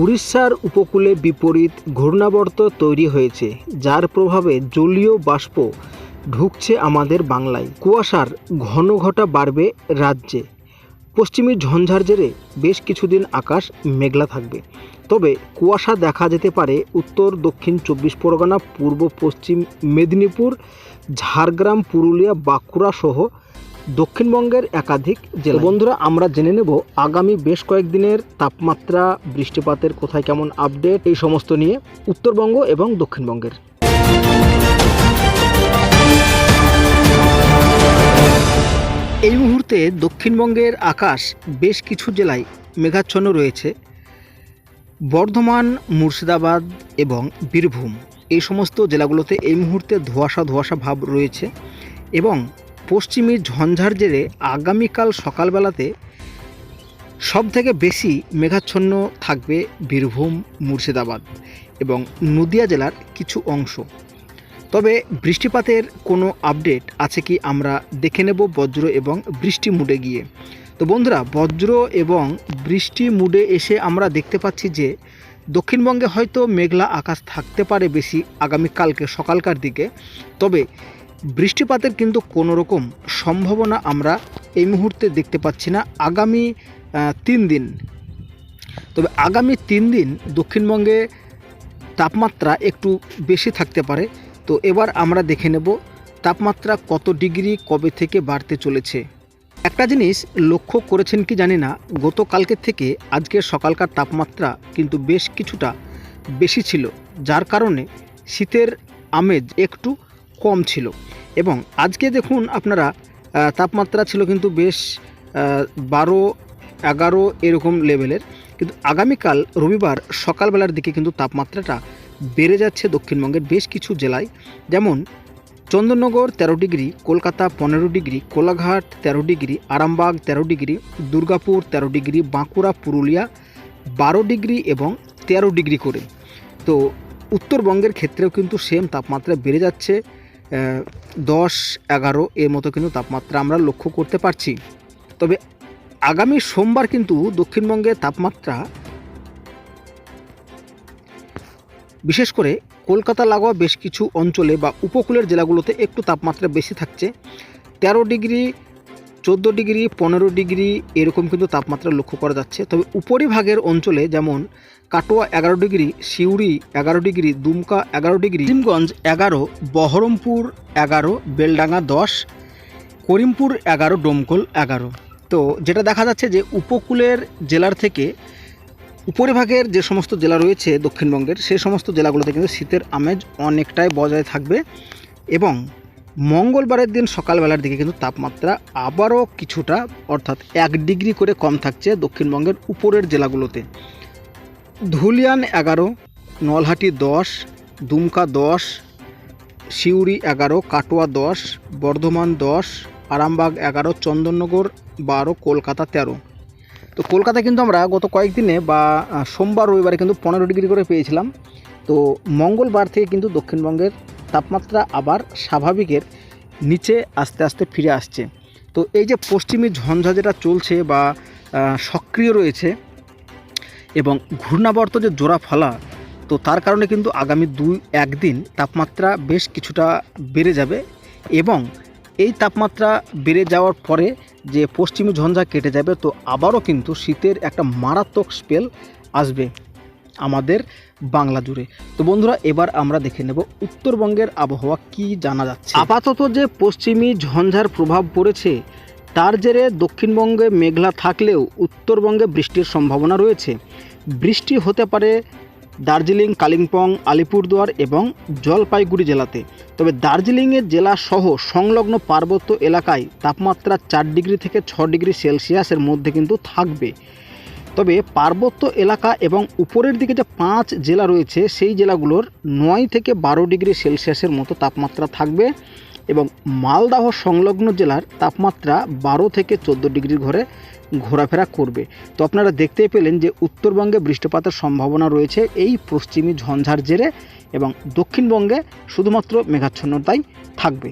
উড়িষ্যার উপকূলে বিপরীত ঘূর্ণাবর্ত তৈরি হয়েছে, যার প্রভাবে জলীয় বাষ্প ঢুকছে আমাদের বাংলায়। কুয়াশার ঘন ঘটা বাড়বে রাজ্যে। পশ্চিমী ঝঞ্ঝার জেরে বেশ কিছুদিন আকাশ মেঘলা থাকবে। তবে কুয়াশা দেখা যেতে পারে উত্তর, দক্ষিণ চব্বিশ পরগনা, পূর্ব পশ্চিম মেদিনীপুর, ঝাড়গ্রাম, পুরুলিয়া, বাঁকুড়া সহ দক্ষিণবঙ্গের একাধিক জেলা বন্ধুরা, আমরা জেনে নেব আগামী বেশ কয়েকদিনের তাপমাত্রা, বৃষ্টিপাতের কোথায় কেমন আপডেট এই সমস্ত নিয়ে উত্তরবঙ্গ এবং দক্ষিণবঙ্গের। এই মুহূর্তে দক্ষিণবঙ্গের আকাশ বেশ কিছু জেলায় মেঘাচ্ছন্ন রয়েছে। বর্ধমান, মুর্শিদাবাদ এবং বীরভূম। এই সমস্ত জেলাগুলোতে এই মুহূর্তে ধোঁয়াশা ধোঁয়াশা ভাব রয়েছে এবং পশ্চিমী ঝঞ্ঝার জেরে আগামীকাল সকালবেলাতে সব থেকে বেশি মেঘাচ্ছন্ন থাকবে বীরভূম, মুর্শিদাবাদ এবং নদিয়া জেলার কিছু অংশ। তবে বৃষ্টিপাতের কোনো আপডেট আছে কি আমরা দেখে নেব বজ্র এবং বৃষ্টি মুডে গিয়ে। তো বন্ধুরা, বজ্র এবং বৃষ্টি মুডে এসে আমরা দেখতে পাচ্ছি যে দক্ষিণবঙ্গে হয়তো মেঘলা আকাশ থাকতে পারে বেশি আগামীকালকে, সকালকার দিকে। তবে বৃষ্টিপাতের কিন্তু কোনো রকম সম্ভাবনা আমরা এই মুহূর্তে দেখতে পাচ্ছি না আগামী তিন দিন। তবে আগামী তিন দিন দক্ষিণবঙ্গে তাপমাত্রা একটু বেশি থাকতে পারে। তো এবার আমরা দেখে নেব তাপমাত্রা কত ডিগ্রি কবে থেকে বাড়তে চলেছে। একটা জিনিস লক্ষ্য করেছেন কি জানি না গতকালকের থেকে আজকের সকালকার তাপমাত্রা কিন্তু বেশ কিছুটা বেশি ছিল, যার কারণে শীতের আমেজ একটু কম ছিল। এবং আজকে দেখুন আপনারা তাপমাত্রা ছিল কিন্তু বেশ বারো, এগারো এরকম লেভেলের কিন্তু আগামীকাল রবিবার সকালবেলার দিকে কিন্তু তাপমাত্রাটা বেড়ে যাচ্ছে দক্ষিণবঙ্গের বেশ কিছু জেলায়। যেমন, চন্দননগর তেরো ডিগ্রি, কলকাতা পনেরো ডিগ্রি, কোলাঘাট তেরো ডিগ্রি, আরামবাগ তেরো ডিগ্রি, দুর্গাপুর তেরো ডিগ্রি, বাঁকুড়া, পুরুলিয়া বারো ডিগ্রি এবং তেরো ডিগ্রি করে। তো উত্তরবঙ্গের ক্ষেত্রেও কিন্তু সেম তাপমাত্রা বেড়ে যাচ্ছে। দশ, এগারো, এর মতো কিন্তু তাপমাত্রা আমরা লক্ষ্য করতে পারছি। তবে আগামী সোমবার কিন্তু দক্ষিণবঙ্গের তাপমাত্রা বিশেষ করে কলকাতা, লাগোয়া বেশ কিছু অঞ্চলে বা উপকূলের জেলাগুলোতে একটু তাপমাত্রা বেশি থাকছে। তেরো ডিগ্রি চোদ্দ ডিগ্রি, পনেরো ডিগ্রি এরকম কিন্তু তাপমাত্রা লক্ষ্য করা যাচ্ছে। তবে উপরিভাগের অঞ্চলে যেমন কাটোয়া এগারো ডিগ্রি, সিউড়ি এগারো ডিগ্রি, দুমকা এগারো ডিগ্রি করিমগঞ্জ এগারো, বহরমপুর এগারো, বেলডাঙ্গা দশ, করিমপুর এগারো, ডোমকল এগারো। তো যেটা দেখা যাচ্ছে যে উপকূলের জেলার থেকে উপরিভাগের যে সমস্ত জেলা রয়েছে দক্ষিণবঙ্গের সেই সমস্ত জেলাগুলোতে কিন্তু শীতের আমেজ অনেকটাই বজায় থাকবে এবং মঙ্গলবারের দিন সকালবেলার দিকে কিন্তু তাপমাত্রা আবারও কিছুটা, অর্থাৎ এক ডিগ্রি করে কম থাকছে দক্ষিণবঙ্গের উপরের জেলাগুলোতে। ধুলিয়ান এগারো, নলহাটি দশ, দুমকা দশ, সিউড়ি এগারো, কাটোয়া দশ, বর্ধমান দশ, আরামবাগ এগারো, চন্দননগর বারো, কলকাতা তেরো। তো কলকাতা কিন্তু আমরা গত কয়েকদিনে বা সোমবার, রবিবারে কিন্তু পনেরো ডিগ্রি করে পেয়েছিলাম। তো মঙ্গলবার থেকে কিন্তু দক্ষিণবঙ্গের তাপমাত্রা আবার স্বাভাবিকের নিচে আস্তে আস্তে ফিরে আসছে। তো এই যে পশ্চিমী ঝঞ্ঝা যেটা চলছে বা সক্রিয় রয়েছে এবং ঘূর্ণাবর্ত যে জোড়া ফলা তো তার কারণে কিন্তু আগামী দুই, একদিন তাপমাত্রা বেশ কিছুটা বেড়ে যাবে এবং এই তাপমাত্রা বেড়ে যাওয়ার পরে যে পশ্চিমী ঝঞ্ঝা কেটে যাবে, তো আবারও কিন্তু শীতের একটা মারাত্মক স্পেল আসবে। আমাদের বাংলা জুড়ে। তো বন্ধুরা, এবার আমরা দেখে নেব উত্তরবঙ্গের আবহাওয়া কি জানা যাচ্ছে। আপাতত যে পশ্চিমী ঝঞ্ঝার প্রভাব পড়েছে, তার জেরে দক্ষিণবঙ্গে মেঘলা থাকলেও উত্তরবঙ্গে বৃষ্টির সম্ভাবনা রয়েছে। বৃষ্টি হতে পারে দার্জিলিং, কালিম্পং, আলিপুরদুয়ার এবং জলপাইগুড়ি জেলাতে। তবে দার্জিলিংয়ের জেলা সহ সংলগ্ন পার্বত্য এলাকায় তাপমাত্রা চার ডিগ্রি থেকে ছ ডিগ্রি সেলসিয়াসের মধ্যে কিন্তু থাকবে। তবে পার্বত্য এলাকা এবং উপরের দিকে যে পাঁচ জেলা রয়েছে, সেই জেলাগুলোর নয় থেকে বারো ডিগ্রি সেলসিয়াসের মতো তাপমাত্রা থাকবে এবং মালদাহ সংলগ্ন জেলার তাপমাত্রা বারো থেকে চোদ্দ ডিগ্রির ঘরে ঘোরাফেরা করবে। তো আপনারা দেখতেই পেলেন যে উত্তরবঙ্গে বৃষ্টিপাতের সম্ভাবনা রয়েছে এই পশ্চিমী ঝঞ্ঝার জেরে এবং দক্ষিণবঙ্গে শুধুমাত্র মেঘাচ্ছন্নতাই থাকবে।